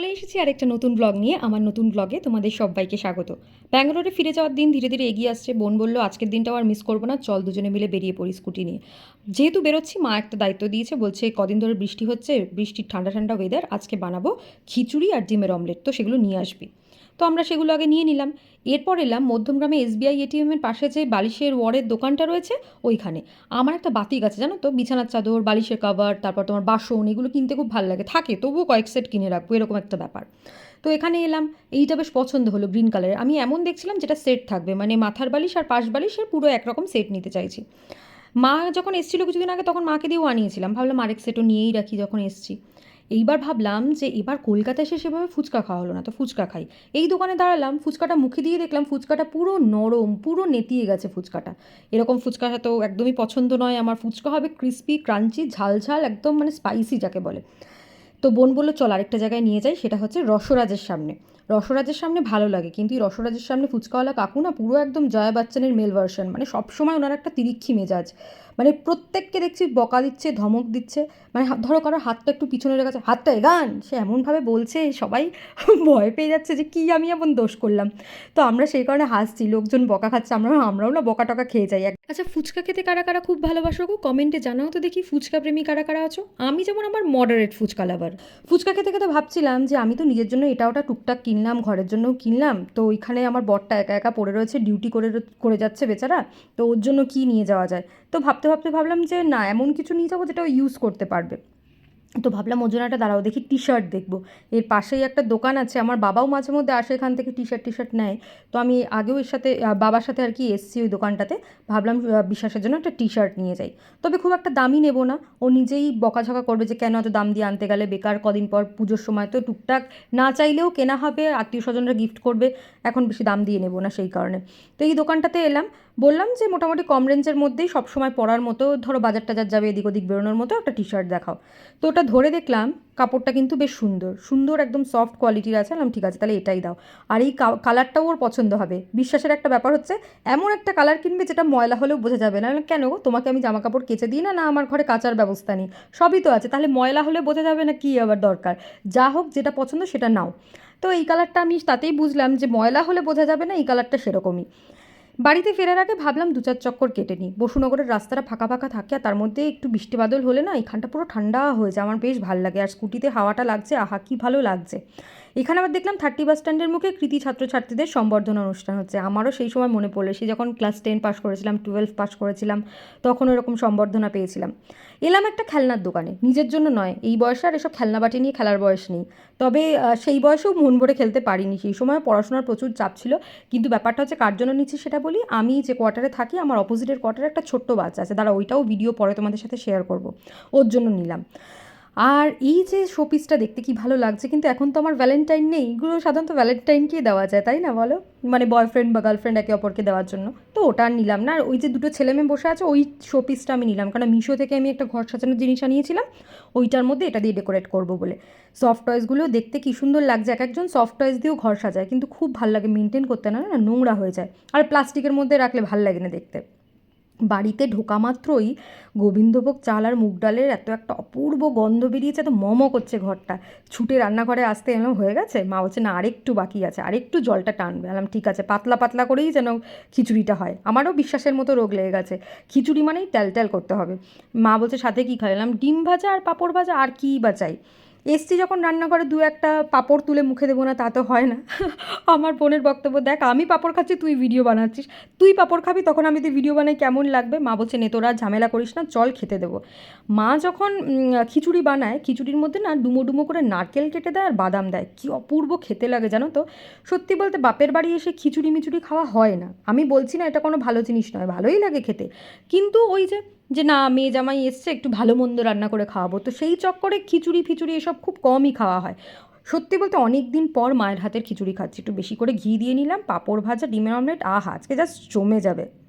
চলে এসেছি আরেকটা নতুন ব্লগ নিয়ে। আমার নতুন ব্লগে তোমাদের সবাইকে স্বাগত। ব্যাঙ্গালোরে ফিরে যাওয়ার দিন ধীরে ধীরে এগিয়ে আসছে। বোন বলল, আজকের দিনটাও আর মিস করব না। চল দুজনে মিলে বেরিয়ে পড়ি স্কুটি নিয়ে। যেহেতু বেরোচ্ছি, মা একটা দায়িত্ব দিয়েছে। বলছে, কদিন ধরে বৃষ্টি হচ্ছে, বৃষ্টির ঠান্ডা ঠান্ডা ওয়েদার আজকে বানাবো খিচুড়ি আর ডিমের অমলেট তো সেগুলো নিয়ে আসবি। তো আমরা সেগুলো আগে নিয়ে নিলাম। এরপর এলাম মধ্যমগ্রামে এসবিআই এটিএমের পাশে যে বালিশের ওয়ারের দোকানটা রয়েছে, ওইখানে। আমার একটা বাতিক আছে, জানো তো? বিছানার চাদর, বালিশের কাভার তারপর তোমার বাসন, এগুলো কিনতে খুব ভালো লাগে। থাকে, তবুও কয়েক সেট কিনে রাখব, এরকম একটা ব্যাপার। তো এখানে এলাম, এইটা বেশ পছন্দ হলো গ্রিন কালারের আমি এমন দেখছিলাম যেটা সেট থাকবে মানে মাথার বালিশ আর পাশ বালিশের পুরো একরকম সেট নিতে চাইছি। মা যখন এসেছিল কিছুদিন আগে, তখন মাকে দিয়েও আনিয়েছিলাম। ভাবলাম আরেক সেটও নিয়েই রাখি যখন এসছি। এইবার ভাবলাম যে এবার কলকাতায় এসে সেভাবে ফুচকা খাওয়া হলো না, তো ফুচকা খাই। এই দোকানে দাঁড়ালাম, ফুচকাটা মুখে দিয়ে দেখলাম ফুচকাটা পুরো নরম, পুরো নেতিয়ে গেছে ফুচকাটা। এরকম ফুচকা তো একদমই পছন্দ নয়, আমার ফুচকা হবে ক্রিস্পি ক্রাঞ্চি ঝাল ঝাল, একদম মানে স্পাইসি যাকে বলে। তো বোন বলল, চল আরেকটা জায়গায় নিয়ে যাই, সেটা হচ্ছে রসরাজের সামনে। রসরাজের সামনে ভালো লাগে, কিন্তু এই রসরাজের সামনে ফুচকাওয়ালা কাকু না পুরো একদম জয়া বচ্চনের মেল ভার্সন মানে সবসময় ওনার একটা তিরিক্ষি মেজাজ। মানে প্রত্যেককে দেখছি বকা দিচ্ছে ধমক দিচ্ছে। মানে ধরো কারোর হাতটা একটু পিছনে রেখেছে হাতটা এগান। সে এমনভাবে বলছে সবাই ভয় পেয়ে যাচ্ছে যে কী আমি এমন দোষ করলাম। তো আমরা সেই কারণে হাসছি লোকজন বকা খাচ্ছে আমরা আমরাও না বকা টকা খেয়ে যাই। আচ্ছা ফুচকা খেতে কারা কারা খুব ভালোবাসো গো? কমেন্টে জানাও তো দেখি ফুচকা প্রেমী কারা কারা আছো? আমি যেমন আমার মডারেট ফুচকা লাভার ফুচকা খেতে খেতে ভাবছিলাম যে আমি তো নিজের জন্য এটা ওটা টুকটাক কিনলাম ঘরের জন্যও কিনলাম। তো ওইখানে আমার বরটা একা একা পড়ে রয়েছে ডিউটি করে করে যাচ্ছে বেচারা। তো ওর জন্য কী নিয়ে যাওয়া যায়? তো ভাবতে ভাবতে ভাবলাম যে না, এমন কিছু নিয়ে যাব যেটা ইউজ করতে পারবে। তো ভাবলাম একটা দাঁড়াও, দেখি টি শার্ট দেখব। এর পাশেই একটা দোকান আছে, আমার বাবাও মাঝে মধ্যে আসে এখান থেকে টি শার্ট টি শার্ট নেয়। তো আমি আগেও এর সাথে বাবার সাথে আর কি এসছি ওই দোকানটাতে। ভাবলাম বিশ্বাসের জন্য একটা টি শার্ট নিয়ে যাই। তবে খুব একটা দামি নেব না। ও নিজেই বকাঝকা করবে যে, কেন এত দাম দিয়ে আনতে গেলে বেকার, কদিন পর পুজোর সময় তো টুকটাক না চাইলেও কেনা হবে আত্মীয় স্বজনরা গিফট করবে। এখন বেশি দাম দিয়ে নেব না সেই কারণে। তো এই দোকানটাতে এলাম। বললাম যে মোটামুটি কম রেঞ্জের মধ্যেই সবসময় পরার মতো, ধরো বাজার টাজার যাবে, এদিক ওদিক বেরোনোর মতো একটা টি শার্ট দেখাও। তো ওটা ধরে দেখলাম, কাপড়টা কিন্তু বেশ সুন্দর সুন্দর একদম সফট কোয়ালিটির আছে। বললাম, ঠিক আছে, তাহলে এটাই দাও। আর এই কালারটাও ওর পছন্দ হবে। বিশ্বাসের একটা ব্যাপার হচ্ছে, এমন একটা কালার কিনবে যেটা ময়লা হলেও বোঝা যাবে না। কেন তোমাকে আমি জামা কাপড় কেচে দিই না না আমার ঘরে কাচার ব্যবস্থা নেই? সবই তো আছে, তাহলে ময়লা হলে বোঝা যাবে না কী আবার দরকার। যা হোক, যেটা পছন্দ সেটা নাও। তো এই কালারটা আমি তাতেই বুঝলাম যে ময়লা হলে বোঝা যাবে না, এই কালারটা সেরকমই। বাড়িতে ফেরার আগে ভাবলাম দু চার চক্কর কেটে নিই। বসুনগরের রাস্তাটা ফাঁকা ফাঁকা থাকে আর তার মধ্যে একটু বৃষ্টি বাদল হলে না এখানটা পুরো ঠান্ডা হয়ে যায়। আমার বেশ ভালো লাগে। আর স্কুটিতে হাওয়াটা লাগছে। আহা, কি ভালো লাগছে। এখানে আবার দেখলাম থার্টি বাস স্ট্যান্ডের মুখে কৃতি ছাত্রছাত্রীদের সম্বর্ধনা অনুষ্ঠান হচ্ছে। আমারও সেই সময় মনে পড়ল সে যখন ক্লাস টেন পাস করেছিলাম টুয়েলভ পাস করেছিলাম, তখন ওরকম সম্বর্ধনা পেয়েছিলাম। এলাম একটা খেলনার দোকানে, নিজের জন্য নয়, এই বয়সে আর এসব খেলনা বাটি নিয়ে খেলার বয়স নেই। তবে সেই বয়সেও মন ভরে খেলতে পারিনি, সেই সময় পড়াশোনার প্রচুর চাপ ছিল। কিন্তু ব্যাপারটা হচ্ছে কার জন্য নিচ্ছি সেটা বলি, আমি যে কোয়ার্টারে থাকি, আমার অপোজিটের কোয়ার্টারে একটা ছোট্ট বাচ্চা আছে। দাঁড়া ওইটাও ভিডিও পরে তোমাদের সাথে শেয়ার করব। ওর জন্য নিলাম। আর এই যে শোপিসটা দেখতে কি ভালো লাগছে, কিন্তু এখন তো আমার ভ্যালেন্টাইন নেই। এগুলো সাধারণত ভ্যালেন্টাইনকেই দেওয়া যায়, তাই না বলো? মানে বয়ফ্রেন্ড বা গার্লফ্রেন্ড একে অপরকে দেওয়ার জন্য। তো ওটা আর নিলাম না। আর ওই যে দুটো ছেলে মেয়ে বসে আছে, ওই শোপিসটা আমি নিলাম। কারণ মিশো থেকে আমি একটা ঘর সাজানোর জিনিস আনিয়েছিলাম, ওইটার মধ্যে এটা দিয়ে ডেকোরেট করব বলে। সফট টয়েসগুলো দেখতে কি সুন্দর লাগছে। এক একজন সফট টয়েস দিয়েও ঘর সাজায়, কিন্তু খুব ভালো লাগে। মেনটেন করতে না না নোংরা হয়ে যায়। আর প্লাস্টিকের মধ্যে রাখলে ভালো লাগে না দেখতে। বাড়িতে ঢোকা মাত্রই গোবিন্দভোগ চাল আর মুগ ডালের এত একটা অপূর্ব গন্ধ বেরিয়েছে তো মমো করছে ঘরটা। ছুটে রান্নাঘরে আসতে এলাম হয়ে গেছে? মা বলছে, না, আরেকটু বাকি আছে, আরেকটু জলটা টানবে। বললাম, ঠিক আছে, পাতলা পাতলা করেই যেন খিচুড়িটা হয়। আমারও বিশ্বাসের মতো রোগ লেগে গেছে। খিচুড়ি মানেই ট্যাল ট্যাল করতে হবে। মা বলছে, সাথে কী খাইলাম ডিম ভাজা আর পাঁপড় ভাজা, আর কী বা চাই? এসছি যখন রান্নাঘরে দু একটা পাঁপড় তুলে মুখে দেবো না, তা তো হয় না। আমার বোনের বক্তব্য, দেখ, আমি পাঁপড় খাচ্ছি, তুই ভিডিও বানাচ্ছিস। তুই পাঁপড় খাবি, তখন আমি তুই ভিডিও বানাই, কেমন লাগবে? মা বলছে, নে, তোরা ঝামেলা করিস না, চল খেতে দেবো। মা যখন খিচুড়ি বানায়, খিচুড়ির মধ্যে না ডুমো ডুমো করে নারকেল কেটে দেয় আর বাদাম দেয়। কি অপূর্ব খেতে লাগে, জানো তো? সত্যি বলতে বাপের বাড়ি এসে খিচুড়ি মিচুড়ি খাওয়া হয় না। আমি বলছি না, এটা কোনো ভালো জিনিস নয়, ভালোই লাগে খেতে। কিন্তু ওই যে যে না, মেয়ে জামাই এসছে, একটু ভালো মন্দ রান্না করে খাওয়াবো। তো সেই চক্করে খিচুড়ি, ফিচুড়ি এসব খুব কমই খাওয়া হয়। সত্যি বলতে অনেক দিন পর মায়ের হাতের খিচুড়ি খাচ্ছি। একটু বেশি করে ঘি দিয়ে নিলাম, পাঁপড় ভাজা, ডিমের অমলেট, আহা, আজকে জাস্ট জমে যাবে।